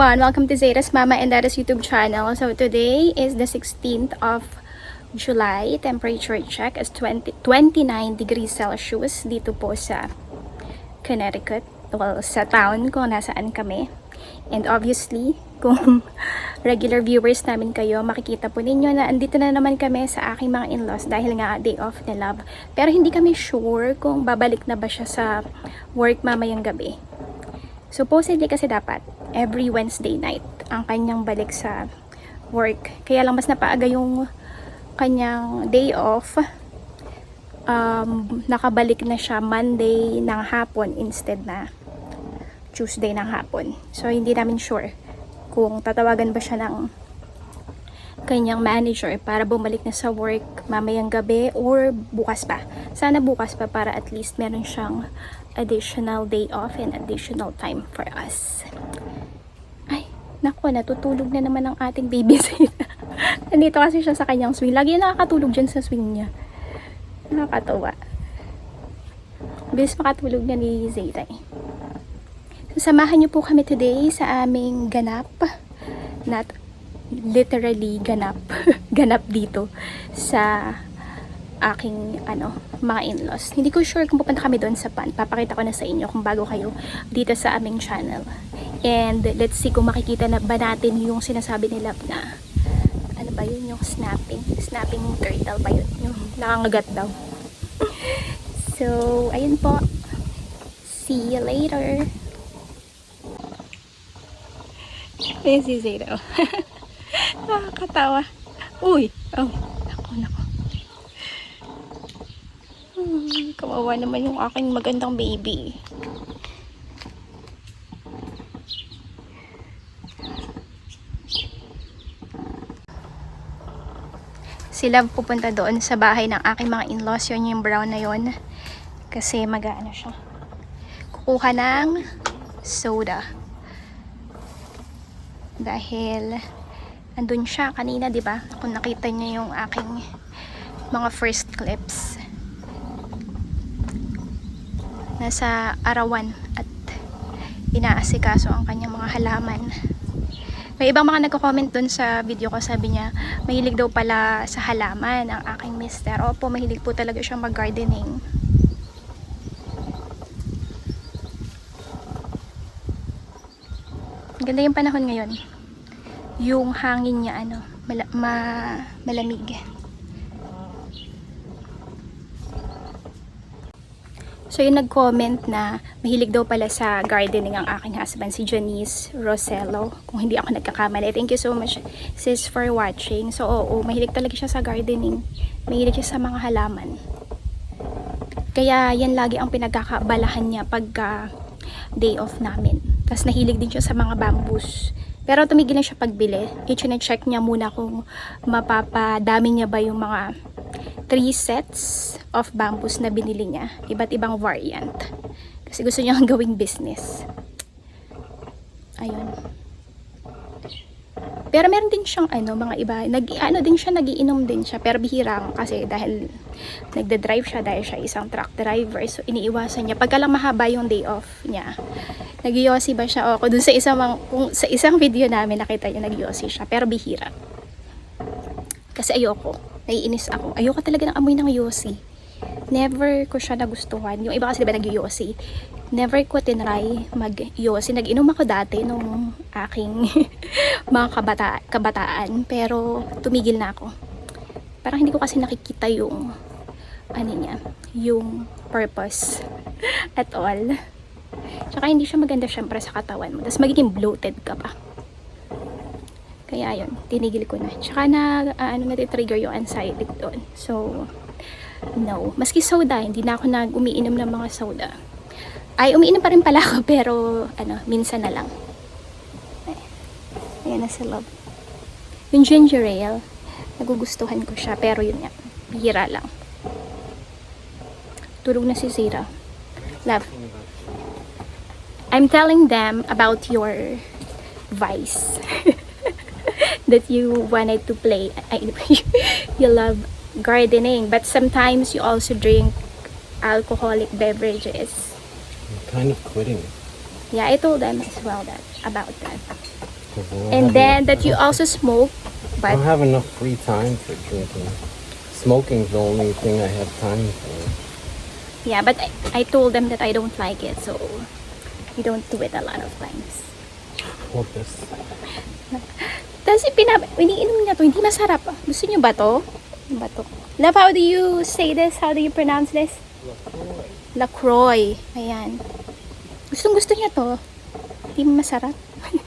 everyone! Welcome to Zeta's Mama and Dada's YouTube channel. So today is the 16th of July. Temperature check is 20, 29 degrees Celsius dito po sa Connecticut. Well, sa town kung nasaan kami. And obviously, kung regular viewers namin kayo, makikita po ninyo na andito na naman kami sa aking mga in-laws dahil nga day off ni Love. Pero hindi kami sure kung babalik na ba siya sa work mamayang gabi. Supposedly kasi dapat every Wednesday night ang kanyang balik sa work. Kaya lang mas napaaga yung kanyang day off. Um, nakabalik na siya Monday ng hapon instead na Tuesday ng hapon. So hindi namin sure kung tatawagan ba siya ng kanyang manager para bumalik na sa work mamayang gabi or bukas pa. Sana bukas pa para at least meron siyang additional day off and additional time for us. Ay, naku, natutulog na naman ang ating baby Zeta. Nandito kasi siya sa kanyang swing. Lagi nakakatulog dyan sa swing niya. Nakakatawa. Bilis makatulog na ni Zeta eh. Samahan niyo po kami today sa aming ganap. Not literally ganap. ganap dito sa aking ano, mga in-laws. Hindi ko sure kung pupunta kami doon sa pan. Papakita ko na sa inyo kung bago kayo dito sa aming channel. And let's see kung makikita na ba natin yung sinasabi nila na ano ba yun yung snapping? Snapping turtle ba yun? Yung nakangagat daw. So ayun po. See you later. Ayun si Zero. Nakakatawa. Uy! Oh Hmm, kawawa naman yung aking magandang baby. Sila pupunta doon sa bahay ng aking mga in-laws. Yun yung brown na yon Kasi mag-ano siya. Kukuha ng soda. Dahil andun siya kanina, di ba? Kung nakita niyo yung aking mga first clips nasa arawan at inaasikaso ang kanyang mga halaman. May ibang mga nagko-comment dun sa video ko, sabi niya, mahilig daw pala sa halaman ang aking mister. Opo, mahilig po talaga siyang mag-gardening. Ganda yung panahon ngayon. Yung hangin niya, ano, mala ma malamig. So yung nag-comment na mahilig daw pala sa gardening ang aking husband, si Janice Rosello. Kung hindi ako nagkakamali. Thank you so much sis for watching. So oo, mahilig talaga siya sa gardening. Mahilig siya sa mga halaman. Kaya yan lagi ang pinagkakabalahan niya pagka day off namin. Tapos nahilig din siya sa mga bamboos. Pero tumigil na siya pagbili. I-check niya muna kung mapapadami niya ba yung mga 3 sets of bamboos na binili niya. Iba't ibang variant. Kasi gusto niya gawing business. Ayun. Pero meron din siyang ano, mga iba, nag, ano din siya, nagiinom din siya. Pero bihira kasi dahil nagda-drive siya, dahil siya isang truck driver. So iniiwasan niya. Pagka lang mahaba yung day off niya, nagyosi ba siya? O, kung dun sa isang, kung sa isang video namin nakita niya, nagyosi siya. Pero bihira. Kasi ayoko. Naiinis ako. Ayoko talaga ng amoy ng yosi. Never ko siya nagustuhan. Yung iba kasi diba nag-yosi. Never ko tinry mag-yosi. Nag-inom ako dati nung aking mga kabata kabataan. Pero tumigil na ako. Parang hindi ko kasi nakikita yung ano niya, yung purpose at all. Tsaka hindi siya maganda syempre sa katawan mo. Tapos magiging bloated ka pa. Kaya yun, tinigil ko na. Tsaka na, uh, ano, natitrigger yung anxiety ko doon. So, no. Maski soda, hindi na ako nag umiinom ng mga soda. Ay, umiinom pa rin pala ako, pero, ano, minsan na lang. Ay, ayan na si Love. Yung ginger ale, nagugustuhan ko siya, pero yun nga, bihira lang. Tulog na si Zira. Love. I'm telling them about your vice. that you wanted to play. I, you love gardening, but sometimes you also drink alcoholic beverages. I'm kind of quitting. Yeah, I told them as well that about that And then that you also smoke, but I don't have enough free time for drinking. Smoking's the only thing I have time for. yeah, but I, I told them that I don't like it, so we don't do it a lot of times. What this? Tapos pinab iniinom niya to, hindi masarap. Gusto niyo ba to? Ano ba to? Love, how do you say this? How do you pronounce this? Lacroix. Ayan. Gustong gusto niya to. Hindi masarap.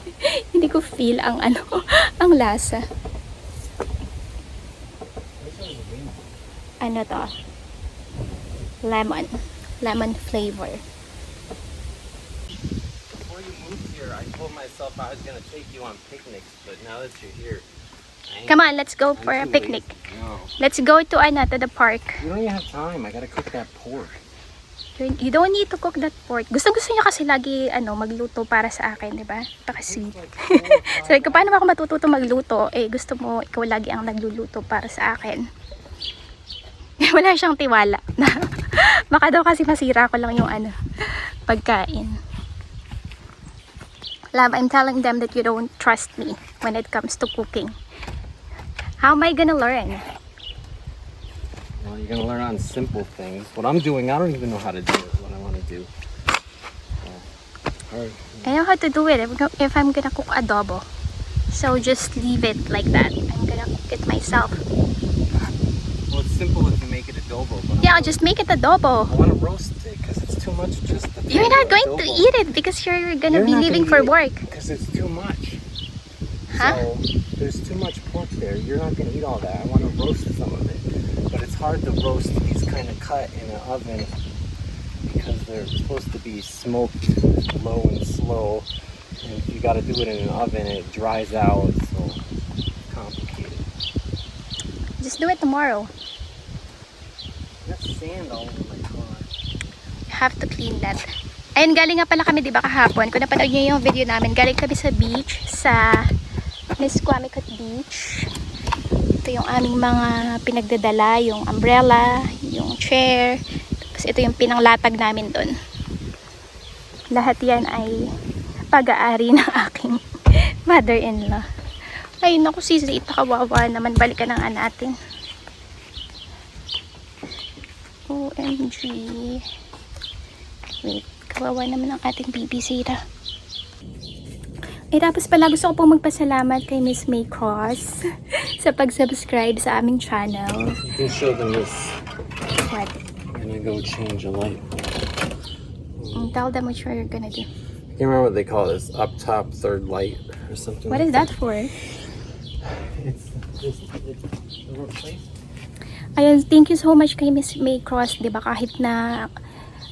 hindi ko feel ang ano, ang lasa. Ano to? Lemon. Lemon flavor. Before you moved here, I told myself I was gonna take you on picnics, but now that you're here, Come on, let's go for a picnic. No, Let's go to ano, to the park. you don't even have time. I gotta cook that pork. You you don't need to cook that pork. Gusto gusto niya kasi lagi ano magluto para sa akin, 'di ba? Napaka-sweet. Sabi ko, paano ako matututo magluto? Eh, gusto mo ikaw lagi ang nagluluto para sa akin. Wala siyang tiwala. Baka daw kasi masira ko lang yung ano, pagkain. Love, I'm telling them that you don't trust me when it comes to cooking. How am I gonna learn? Well, you're gonna learn on simple things. What I'm doing, I don't even know how to do it. What I want to do. So. I know how to do it if, I'm gonna cook adobo. So just leave it like that. I'm gonna cook it myself. Well, it's simple if you make it adobo, but Yeah, I'll just make it adobo. I want to roast it because it's too much. Just You're not going to eat it because you're gonna You're be leaving gonna for work. because it's too much. Huh? So there's too much pork there. You're not gonna eat all that. I want to roast some of it, but it's hard to roast these kind of cut in an oven because they're supposed to be smoked low and slow. And if you got to do it in an oven, it dries out. So complicated. Just do it tomorrow. Got sand all over my car. Have to clean that. Ayun, galing nga pala kami, di ba, kahapon. Kung napanood niyo yung video namin, galing kami sa beach, sa Miss Beach. Ito yung aming mga pinagdadala, yung umbrella, yung chair. Tapos ito yung pinanglatag namin doon. Lahat yan ay pag-aari ng aking mother-in-law. Ay, naku, si Zita, kawawa naman. Balikan nga natin. OMG. Wait, kawawa naman ang ating baby Zita. Eh, tapos pala gusto ko pong magpasalamat kay Miss May Cross sa pag-subscribe sa aming channel. You can show them this. What? I'm gonna go change a light. Mm, Tell them what you're gonna do. I can't remember what they call this. Up top third light or something. What like is that for? It's this. It's the replacement. Ayun, thank you so much kay Miss May Cross, 'di ba? Kahit na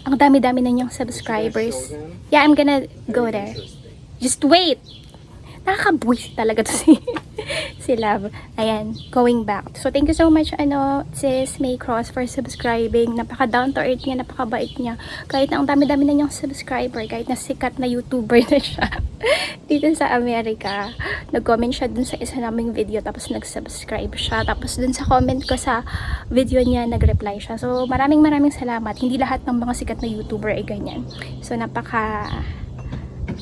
ang dami-dami na niyang subscribers. Yeah, I'm gonna go there. Just wait. Nakakabuisit talaga to si, si Love. Ayan, going back. So, thank you so much, ano, sis May Cross for subscribing. Napaka down to earth niya, napakabait niya. Kahit na ang dami-dami na niyang subscriber, kahit na sikat na YouTuber na siya dito sa Amerika. Nag-comment siya dun sa isa naming video, tapos nag-subscribe siya. Tapos dun sa comment ko sa video niya, nag-reply siya. So, maraming maraming salamat. Hindi lahat ng mga sikat na YouTuber ay ganyan. So, napaka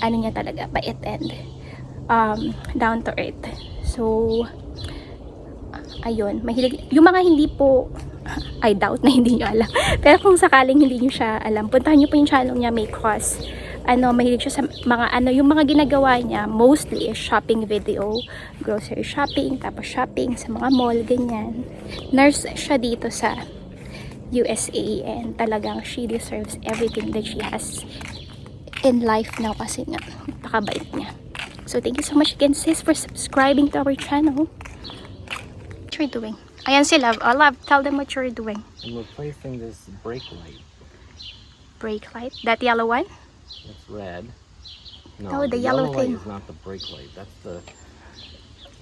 ano niya talaga, bait and um, down to earth. So, ayun, mahilig, yung mga hindi po, I doubt na hindi nyo alam. Pero kung sakaling hindi nyo siya alam, puntahan nyo po yung channel niya, May Cross. Ano, mahilig siya sa mga ano, yung mga ginagawa niya, mostly is shopping video, grocery shopping, tapos shopping sa mga mall, ganyan. Nurse siya dito sa USA and talagang she deserves everything that she has in life now kasi nga napakabait niya. So thank you so much again sis for subscribing to our channel. What you're doing? Ayan si Love. Oh, uh, Love, tell them what you're doing. I'm replacing this brake light. Brake light. That yellow one? It's red. Oh, No, the yellow light thing. is not the brake light. That's the.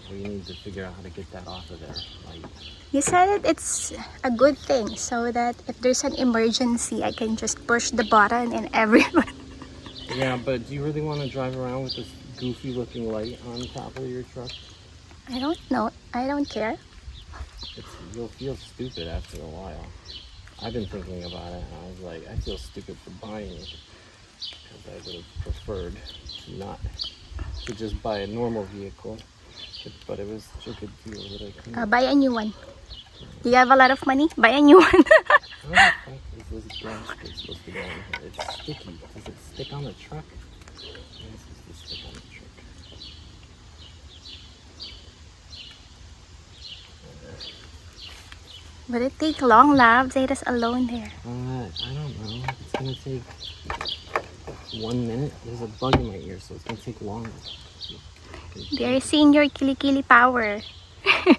We need to figure out how to get that off of there. Light. You said it, it's a good thing so that if there's an emergency, I can just push the button and everyone. Yeah, but do you really want to drive around with this goofy looking light on top of your truck? I don't know. I don't care. It's, you'll feel stupid after a while. I've been thinking about it, and I was like, I feel stupid for buying it. because I would have preferred not to just buy a normal vehicle. But, it was such a good deal that I couldn't. Uh, buy a new one. You have a lot of money? Buy a new one. How the fuck is this supposed to go in here? It's sticky. Does it stick on the truck? Would it take long, love? Zeta's alone there. Uh, I don't know. It's gonna take one minute. There's a bug in my ear, so it's gonna take longer. They're seeing your kilikili power.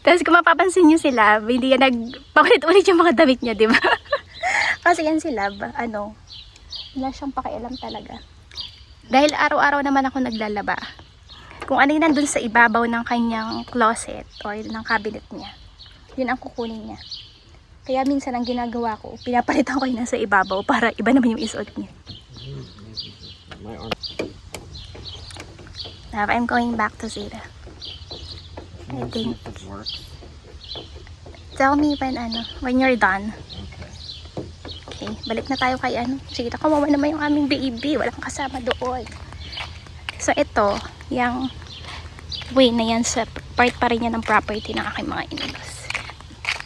Tapos kung mapapansin nyo si Love, hindi yan nagpaulit-ulit yung mga damit niya, di ba? Kasi yan si Love, ano, wala siyang pakialam talaga. Dahil araw-araw naman ako naglalaba. Kung ano yung nandun sa ibabaw ng kanyang closet or ng cabinet niya, yun ang kukunin niya. Kaya minsan ang ginagawa ko, pinapalitan ko yun nasa ibabaw para iba naman yung isuot niya. Love, I'm going back to Zeta. I think-? Tell me when ano, when you're done. Okay. Balik na tayo kay ano. Sige, kawawa naman yung aming baby. Walang kasama doon. So, ito, yung way na yan sa part pa rin yan ng property ng aking mga in-laws.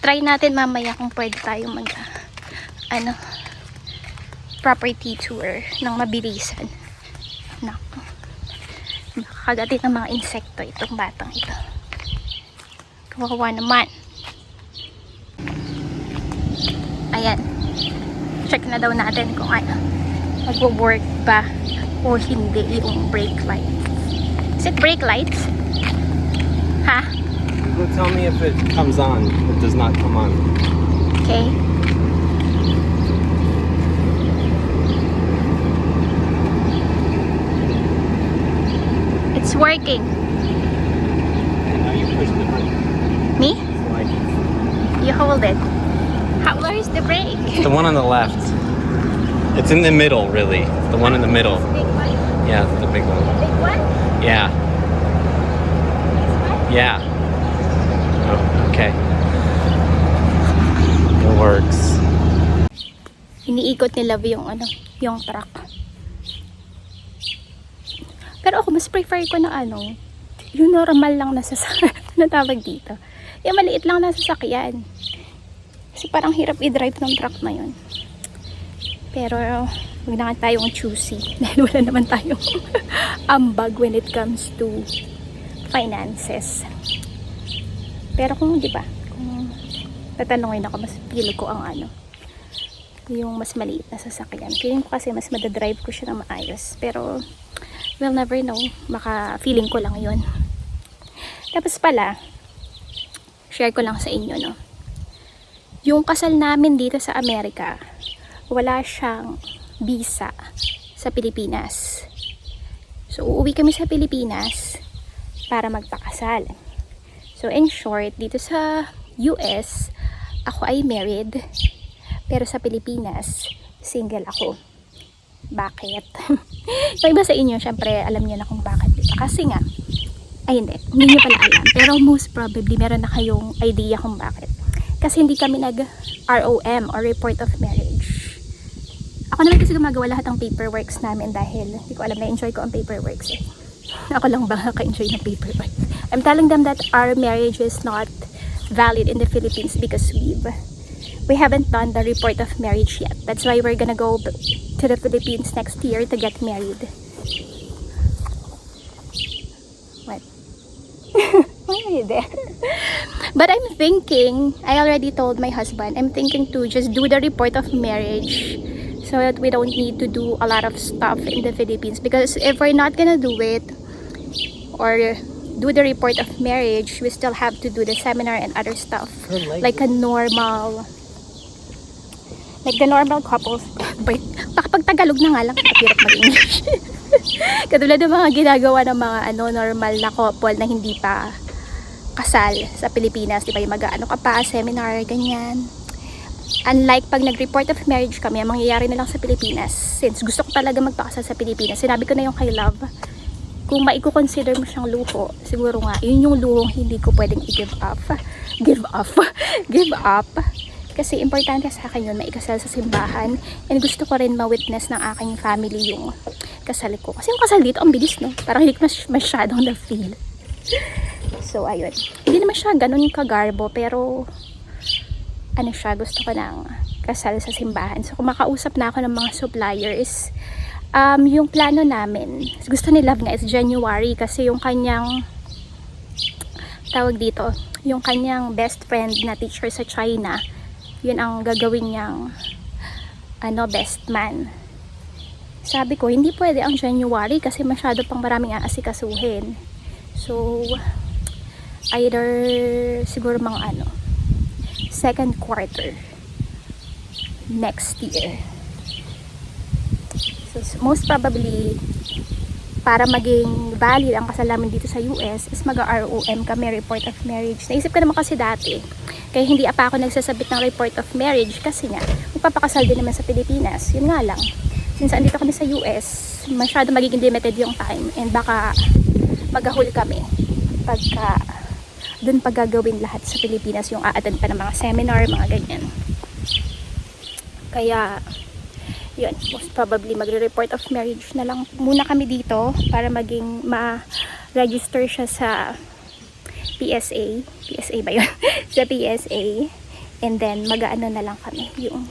Try natin mamaya kung pwede tayo mag, ano, property tour ng mabilisan. Naku. Makakagatin ng mga insekto itong batang ito. Kawawa naman. Ayan. Check na daw natin kung ano. Magwo-work ba o hindi yung brake lights. Is it brake lights? Ha? Go tell me if it comes on. It does not come on. Okay. It's working. Now you push the button. Me? Slide. You hold it. How, where is the brake? The one on the left. It's in the middle, really. The one in the middle. Big one? Yeah, the big one. Big one? Yeah, yeah. Okay. It works. iniikot ni Love yung ano, yung truck. Pero ako mas prefer ko na ano, yung normal lang na sasakyan. ano tawag dito? Yung maliit lang na sasakyan. Kasi parang hirap i-drive ng truck na yun. Pero, huwag na tayong choosy. Dahil wala naman tayong ambag when it comes to finances. Pero kung, di ba, kung tatanungin ako, mas pili ko ang ano, yung mas maliit na sasakyan. Feeling ko kasi mas madadrive ko siya na maayos. Pero, we'll never know. Baka feeling ko lang yun. Tapos pala, share ko lang sa inyo, no. Yung kasal namin dito sa Amerika, wala siyang visa sa Pilipinas. So, uuwi kami sa Pilipinas para magpakasal. So, in short, dito sa US, ako ay married pero sa Pilipinas, single ako. Bakit? Yung iba sa inyo, syempre, alam niyo na kung bakit. Diba? Kasi nga, ay hindi, hindi niyo pala alam. Pero most probably, meron na kayong idea kung bakit. Kasi hindi kami nag-ROM or Report of Marriage. Ako naman kasi gumagawa lahat ng paperworks namin dahil hindi ko alam na enjoy ko ang paperworks eh. Ako lang ba naka-enjoy ng paperwork? I'm telling them that our marriage is not valid in the Philippines because we've we haven't done the report of marriage yet. That's why we're gonna go to the Philippines next year to get married. What? Why are you there? But I'm thinking, I already told my husband, I'm thinking to just do the report of marriage so that we don't need to do a lot of stuff in the Philippines. Because if we're not gonna do it, or do the report of marriage, we still have to do the seminar and other stuff. Like a normal like the normal couples. Wait kapag Tagalog na nga lang kapirap mag-English katulad ng mga ginagawa ng mga ano normal na couple na hindi pa kasal sa Pilipinas di ba? Yung mag-ano ka pa seminar ganyan. Unlike pag nag-report of marriage kami ang mangyayari na lang sa Pilipinas since gusto ko talaga magpakasal sa Pilipinas sinabi ko na yung kay love kung maiko-consider mo siyang luho, siguro nga, yun yung luhong hindi ko pwedeng i-give up. Give up. give up. Kasi importante sa akin yun, maikasal sa simbahan. And gusto ko rin ma-witness ng aking family yung kasal ko. Kasi yung kasal dito, ang bilis, no? Parang hindi ko mas masyadong na-feel. So, ayun. Hindi naman siya ganun kagarbo, pero ano siya, gusto ko ng kasal sa simbahan. So, kung makausap na ako ng mga suppliers, um, yung plano namin, gusto ni Love nga is January kasi yung kanyang tawag dito, yung kanyang best friend na teacher sa China, yun ang gagawin niyang ano, best man. Sabi ko, hindi pwede ang January kasi masyado pang maraming aasikasuhin. So, either siguro mga ano, second quarter next year. So, most probably, para maging valid ang kasal namin dito sa US is mag-ROM kami, report of marriage. Naisip ko naman kasi dati, kaya hindi pa ako nagsasabit ng report of marriage kasi nga, magpapakasal din naman sa Pilipinas. Yun nga lang. Since andito kami sa US, masyado magiging limited yung time and baka magahol kami pagka dun pagagawin lahat sa Pilipinas yung a-attend pa ng mga seminar, mga ganyan. Kaya, yun, most probably magre-report of marriage na lang muna kami dito para maging ma-register siya sa PSA. PSA ba yun? sa PSA. And then, mag-ano na lang kami. Yung,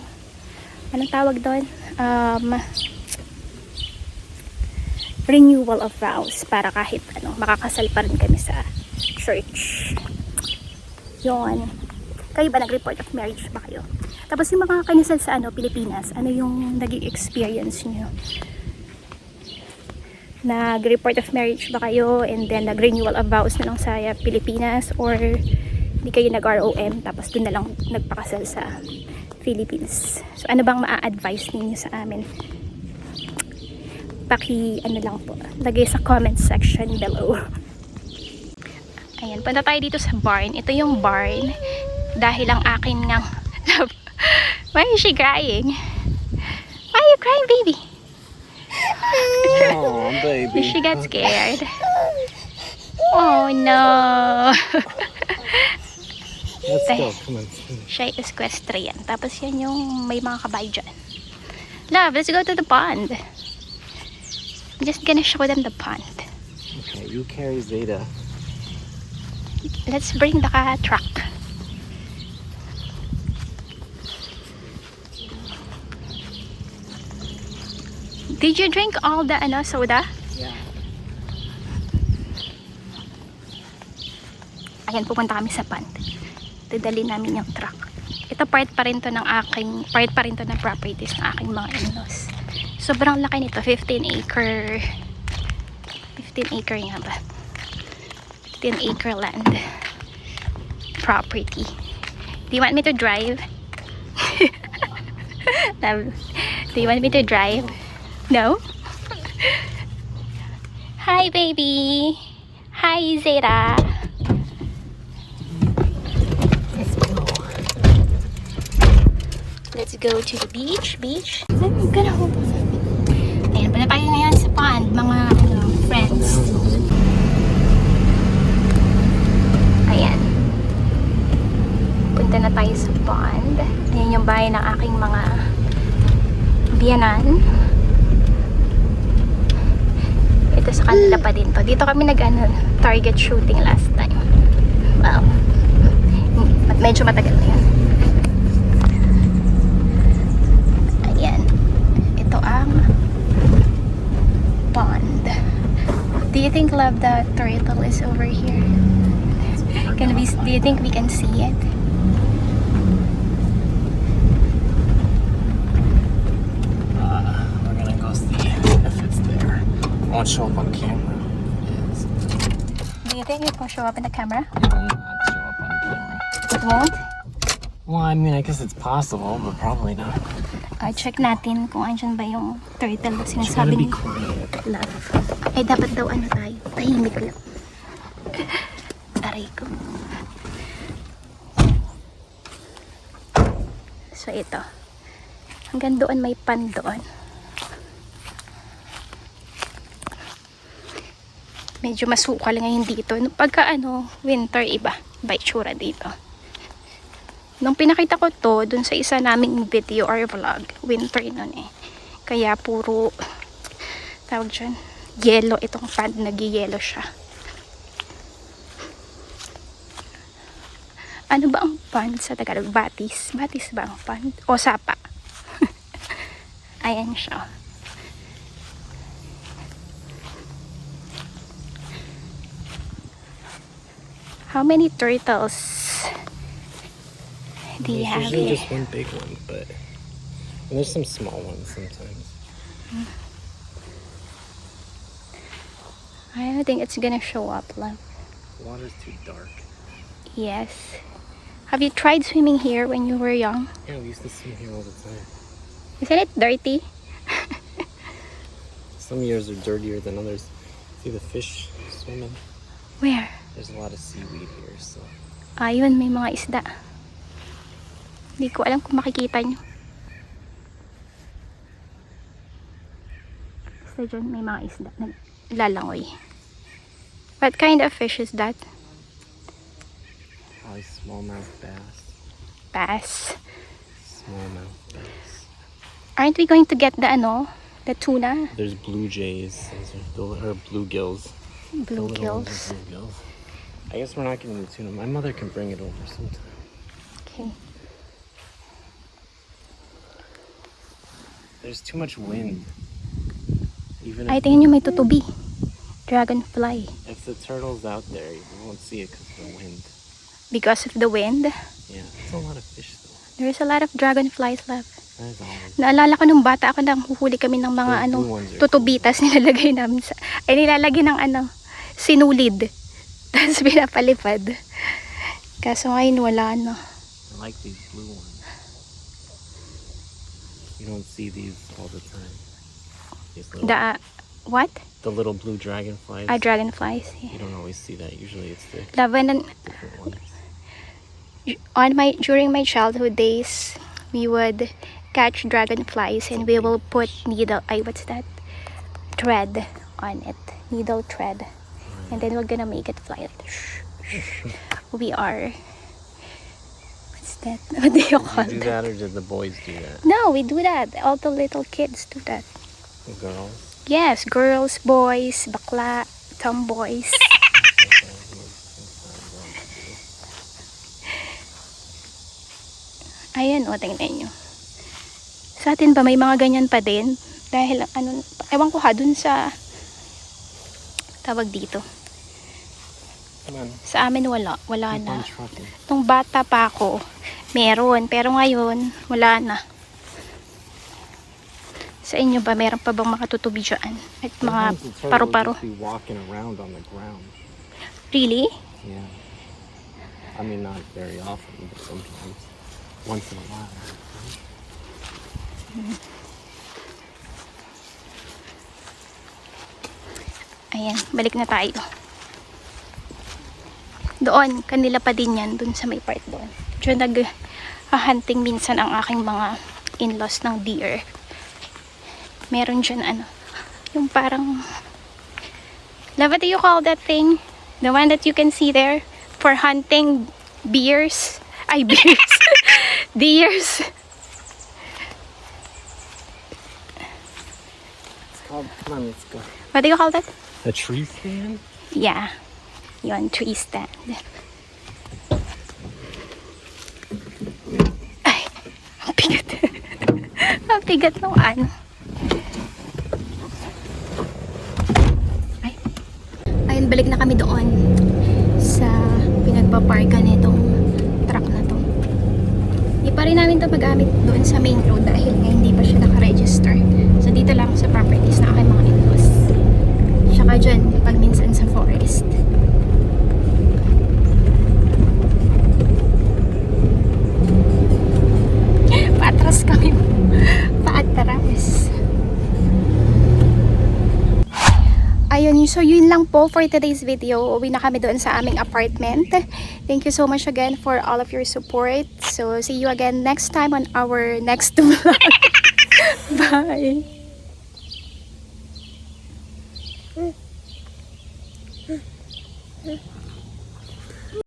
anong tawag doon? Um, renewal of vows para kahit ano, makakasal pa rin kami sa church. Yun. Kayo ba nag-report of marriage ba kayo? Tapos yung mga kanisal sa ano, Pilipinas, ano yung naging experience nyo? Nag-report of marriage ba kayo and then nag-renewal of vows na lang sa Pilipinas or hindi kayo nag-ROM tapos dun na lang nagpakasal sa Philippines. So ano bang maa-advise ninyo sa amin? Paki ano lang po, lagay sa comment section below. Ayan, punta tayo dito sa barn. Ito yung barn dahil ang akin ng Why is she crying? Why are you crying, baby? Oh, baby. She got scared. Oh no. Let's go. Come on. Siya ay equestrian. Tapos yan yung may mga kabayo dyan. Love, let's go to the pond. I'm just gonna show them the pond. Okay, you carry Zeta. Let's bring the truck. Did you drink all the ano soda? Yeah. Ayan, pupunta kami sa pond. Dadali namin yung truck. Ito part pa rin to ng aking, part pa rin to ng properties ng aking mga in-laws. Sobrang laki nito, 15 acre, 15 acre nga ba? 15 acre land property. Do you want me to drive? Do you want me to drive? No? Hi, baby. Hi, Zeta. Let's go. Let's go to the beach. Beach? I'm gonna hold Ayan, pala tayo ngayon sa pond, mga ano, friends. Ayan. Punta na tayo sa pond. Ayan yung bahay ng aking mga biyanan. Ito sa kanila pa din to. Dito kami nag ano, target shooting last time. Well, medyo matagal na yun. Ayan. Ito ang pond. Do you think, love, the turtle is over here? Can we, do you think we can see it? Uh, we're gonna go see if it's there. Won't show up on camera. Is. Do you think it will show up in the camera? It will not show up on camera. It won't? Well, I mean, I guess it's possible, but probably not. Ah, check natin kung andyan ba yung turtle na sinasabi ni love. Ay, dapat daw ano tayo. Tahimik lang. Aray ko. So, ito. Hanggang doon may pan doon. Medyo masukal ngayon dito. Pagka ano, winter iba. Iba itsura dito. Nung pinakita ko to, dun sa isa naming video or vlog, winter nun eh. Kaya puro, tawag dyan, yellow itong pond, nag-yellow siya. Ano ba ang pond sa Tagalog? Batis? Batis ba ang pond? O sapa? Ayan siya. How many turtles do you have usually here? just one big one, but there's some small ones sometimes. I don't think it's gonna show up, love. Water's too dark. Yes. Have you tried swimming here when you were young? Yeah, we used to swim here all the time. Isn't it dirty? Some years are dirtier than others. See the fish swimming? Where? There's a lot of seaweed here, so Ayun, may mga isda. Hindi ko alam kung makikita nyo. Basta dyan, may mga isda. Naglalangoy. What kind of fish is that? probably smallmouth bass. Bass. Smallmouth bass. Aren't we going to get the ano? The tuna? There's blue jays. Those are, bluegills. Little ones Bluegills. are bluegills. I guess we're not getting the tuna. My mother can bring it over sometime. Okay. There's too much wind. Even Ay, tingnan nyo may tutubi. Dragonfly. if the turtle's out there, you won't see it because of the wind. Because of the wind, Yeah, it's a lot of fish though. there's a lot of dragonflies left. Naalala ko nung bata ako nang huhuli kami ng mga ano, tutubitas nilalagay namin sa, ay nilalagay ng ano, sinulid. Tapos pinapalipad. Kaso ngayon wala na. I like these blue ones. You don't see these all the time. These little, The, uh, what? the little blue dragonflies. Ah, dragonflies. you don't always see that. Usually it's the Laban ng, different ones. on my, during my childhood days, we would catch dragonflies and we will put needle, ay, what's that? Thread on it. Needle thread. And then we're gonna make it fly. We are, what's that? What do you call you do that? that or did the boys do that? No, we do that. All the little kids do that. The girls? Yes, girls, boys, bakla, tomboys. Ayan o, tingnan nyo. Sa atin ba may mga ganyan pa din? Dahil ano, ewan ko ha, dun sa tawag dito. On. Sa amin wala, wala Keep na. Nung bata pa ako, meron. Pero ngayon, wala na. Sa inyo ba, meron pa bang makatutubi dyan? At mga paru-paro? Really? Yeah. I mean, not very often, but sometimes. Once in a while. Ayan, balik na tayo. Doon, kanila pa din yan, dun sa may part doon. Diyan nag-hunting minsan ang aking mga in-laws ng deer. Meron dyan ano, yung parang, love, what do you call that thing? The one that you can see there for hunting bears? Ay, bears. Deers. It's called, come on, let's go. What do you call that? A tree stand? Yeah. Yon, tree stand. Ay, ang bigat. ang bigat ng ano. Ay. Ayun, balik na kami doon sa pinagpaparkan nitong truck na to. Hindi rin namin to magamit doon sa main road dahil nga hindi pa siya nakaregister. So dito lang sa properties na aking mga in-laws. Tsaka dyan, pag minsan sa forest. Paatras kami. Paatras. Ayun, so yun lang po for today's video. Uwi na kami doon sa aming apartment. Thank you so much again for all of your support. So, see you again next time on our next vlog. Bye!